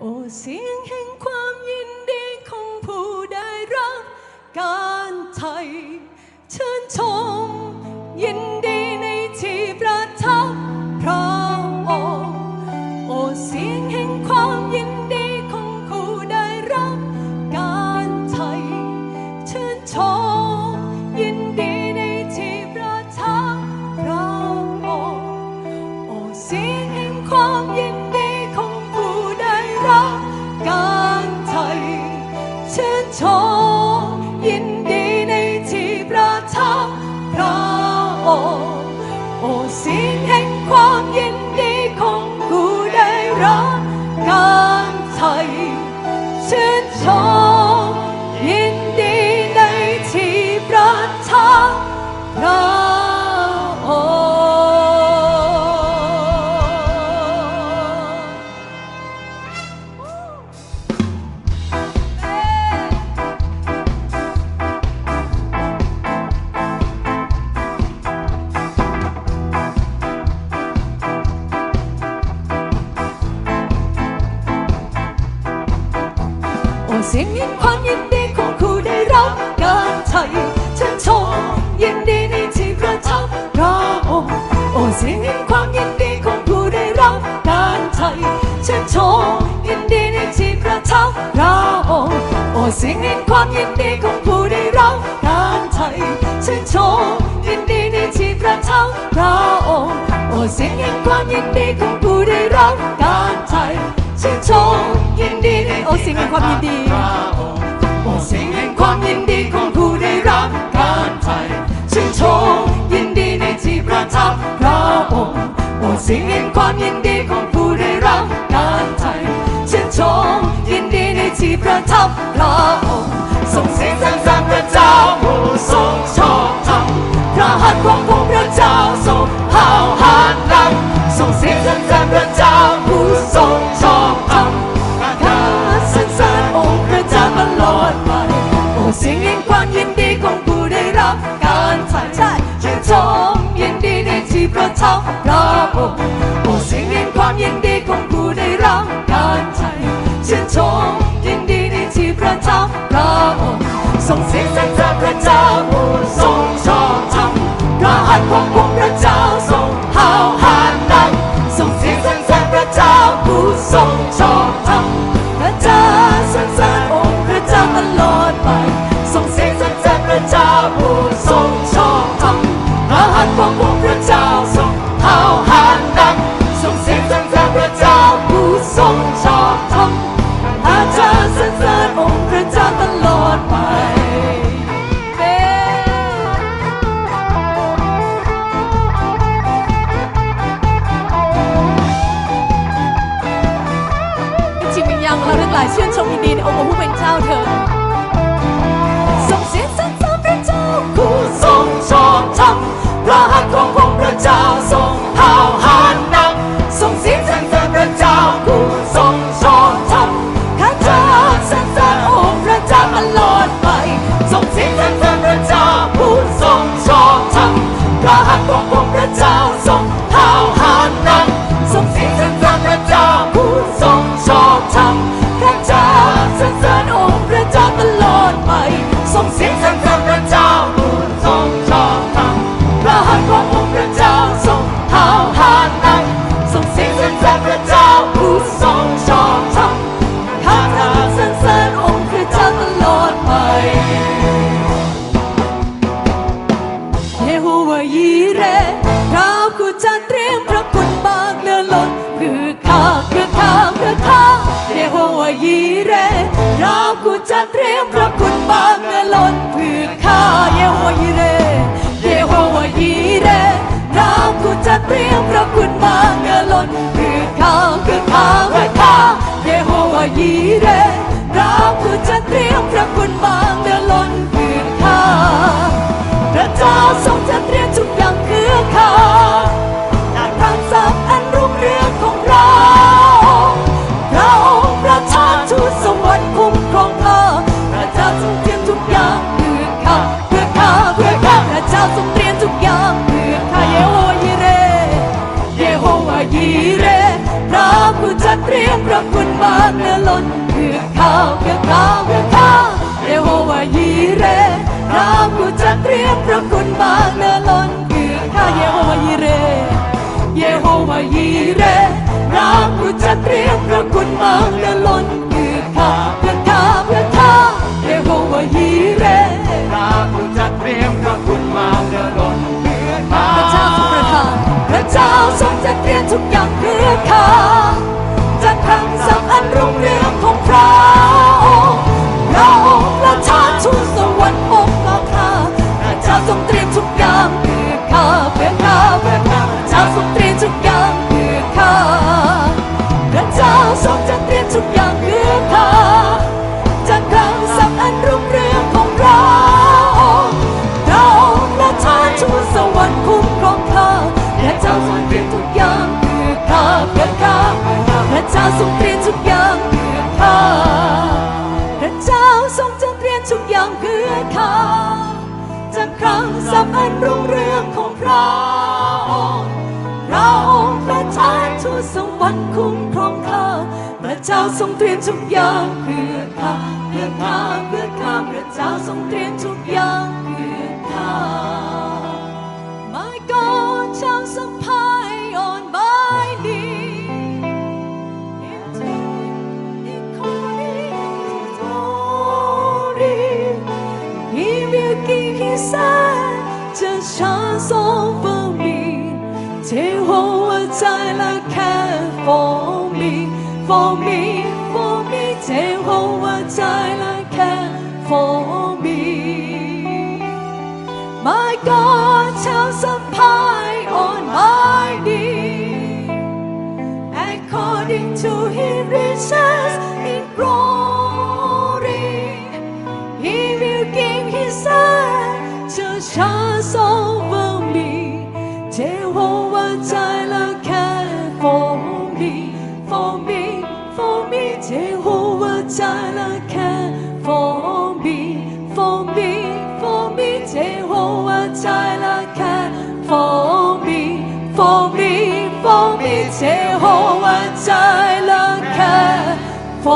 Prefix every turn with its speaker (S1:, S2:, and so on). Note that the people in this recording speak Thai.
S1: โอ้เสียงแห่งความยินดีของผู้ได้รับการไทยเชิญชมยินดีในที่ประทับพระองค์โอ้เสียงแห่งความยินดีของผู้ได้รับการไทยเชิญชมยินดีในที่ประทับพระองค์โอ้เสียงแห่งความยินดี เสียงยินความยินดีของผู้ได้รับการไทยเชิญชมยินดีในที่ประทับพระองค์โอ้เสียงยินความยินดีของผู้ได้รับการไทยเชิญชมยินดีในที่ประทับพระองค์โอ้เสียงยินความยินดีของผู้ได้รับการไทยเชิญชมยินดีในที่ประทับพระองค์โอ้เสียงยินความยินดีของผู้ได้รับการไทย ชื่นชมยินดีในโอเสียงแห่งความยินดีโอเสียงแห่งความยินดีของผู้ได้รับการไทยชื่นชมยินดีในที่ประทับพระองค์โอเสียงแห่งความยินดีของผู้ได้รับการไทยชื่นชมยินดีในที่ประทับพระองค์ส่งเสียงสรรเสริญพระเจ้าผู้ทรงชอบธรรมพระหัตถ์ของพระเจ้าทรงห้าวหา ที่ประทับพระองค์โอ้เสียงแห่งความยินดีของผู้ได้รับการถ่ายชื่นชมยินดีในที่ประทับพระองค์ส่งเสียงสรรเสริญพระเจ้าผู้ทรงชอบธรรมพระหัตถ์ของพระ ส่ง เยโฮวายีเรเรากูจะเตรียมพระคุณบางเงินล้นเพื่อข้าเยโฮวายีเรเยโฮวายีเรเรากูจะเตรียมพระคุณบางเงินล้นเพื่อข้าคือข้าเพื่อข้าเยโฮวายีเรเรากูจะเตรียมพระคุณบาง คุณมากเหลือล้าเพื่อข้าวเพื่อข้างเพื่อข้าวเยโฮวายีเรเรากูจะเตรียมพร เพื่อข้า
S2: จา
S1: กครั้งสำอันรุ่งเรืองของพระองเราประทานทูตสวรรค์คุ้มครองข้าพระเจ้าทรงเตรียมทุกอย่างเพื่อข้าเพื่อข้าพระเจ้าทรงเตรียมทุกอย่างเพื่อข้าพระเจ้าทรงจัดเตรียมทุกอย่างเพื่อข้าจากครั้งสำอันรุ่งเรืองของพระองเราประทานทูตสวรรค์คุ้ม ระเจ้าทรงเตรียมทุกอย่างเพื่อข้าเพื่อข้าเพื่อข้าพระเจ้าทรงเตรียมทุกอย่างเพื่อข้า My God shall supply on my need according to His glory. He will give His just shines over me. Jehovah for me, for me. Jehovah Jireh care for me. My God shall supply on my need according to His riches เสียหัวใจล้วแค่ฝ